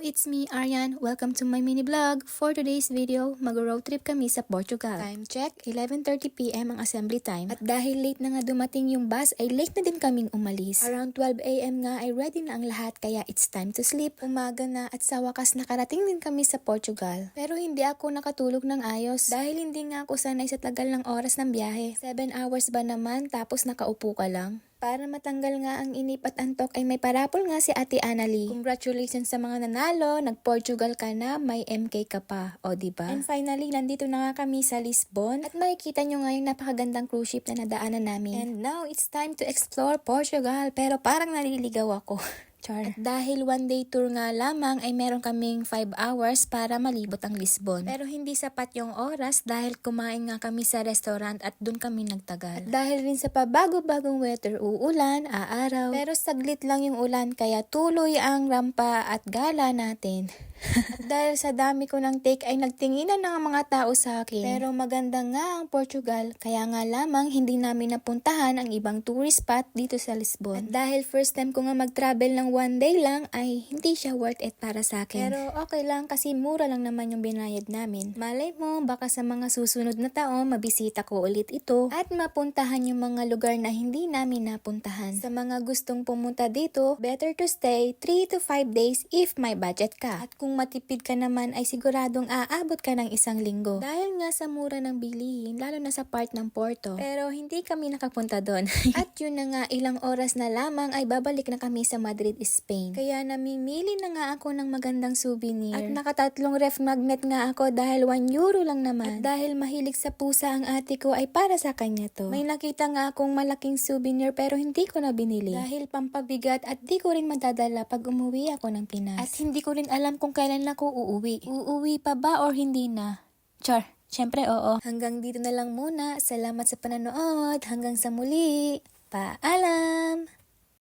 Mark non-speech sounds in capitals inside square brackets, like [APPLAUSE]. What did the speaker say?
it's me, Aryan. Welcome to my mini vlog. For today's video, mag-road trip kami sa Portugal. Time check, 11.30pm ang assembly time. At dahil late na nga dumating yung bus, ay late na din kaming umalis. Around 12am nga ay ready na ang lahat kaya it's time to sleep. Umaga na at sa wakas nakarating din kami sa Portugal. Pero hindi ako nakatulog ng ayos dahil hindi nga ako sanay sa tagal ng oras ng biyahe. 7 hours ba naman tapos nakaupo ka lang? Para matanggal nga ang inip at antok ay may parapol nga si Ate Annalie. Congratulations sa mga nanalo, nag-Portugal ka na, may MK ka pa, o ba? And finally, nandito na nga kami sa Lisbon at makikita nyo nga yung napakagandang cruise ship na nadaanan namin. And now, it's time to explore Portugal, pero parang naliligaw ako. [LAUGHS] Char. At dahil one day tour nga lamang ay meron kaming 5 hours para malibot ang Lisbon. Pero hindi sapat yung oras dahil kumain nga kami sa restaurant at dun kami nagtagal. At dahil rin sa pabago-bagong weather uulan, aaraw. Pero saglit lang yung ulan kaya tuloy ang rampa at gala natin. [LAUGHS] At dahil sa dami ko ng take ay nagtinginan ng mga tao sa akin. Pero maganda nga ang Portugal, kaya nga lamang hindi namin napuntahan ang ibang tourist spot dito sa Lisbon. At dahil first time ko nga mag-travel ng one day lang ay hindi siya worth it para sa akin. Pero okay lang kasi mura lang naman yung binayad namin. Malay mo, baka sa mga susunod na taon mabisita ko ulit ito at mapuntahan yung mga lugar na hindi namin napuntahan. Sa mga gustong pumunta dito, better to stay 3 to 5 days if may budget ka. At kung matipid ka naman ay siguradong aabot ka ng isang linggo. Dahil nga sa mura ng bilihin, lalo na sa part ng Porto. Pero hindi kami nakapunta doon. [LAUGHS] At yun na nga, ilang oras na lamang ay babalik na kami sa Madrid, Spain. Kaya namimili na nga ako ng magandang souvenir. At nakatatlong ref magnet nga ako dahil 1 euro lang naman. At dahil mahilig sa pusa ang ate ko ay para sa kanya to. May nakita nga akong malaking souvenir pero hindi ko na binili. Dahil pampabigat at di ko rin madadala pag umuwi ako ng Pinas. At hindi ko rin alam kung kailan ako uuwi. Uuwi pa ba or hindi na? Char, syempre oo. Hanggang dito na lang muna. Salamat sa pananood. Hanggang sa muli. Paalam!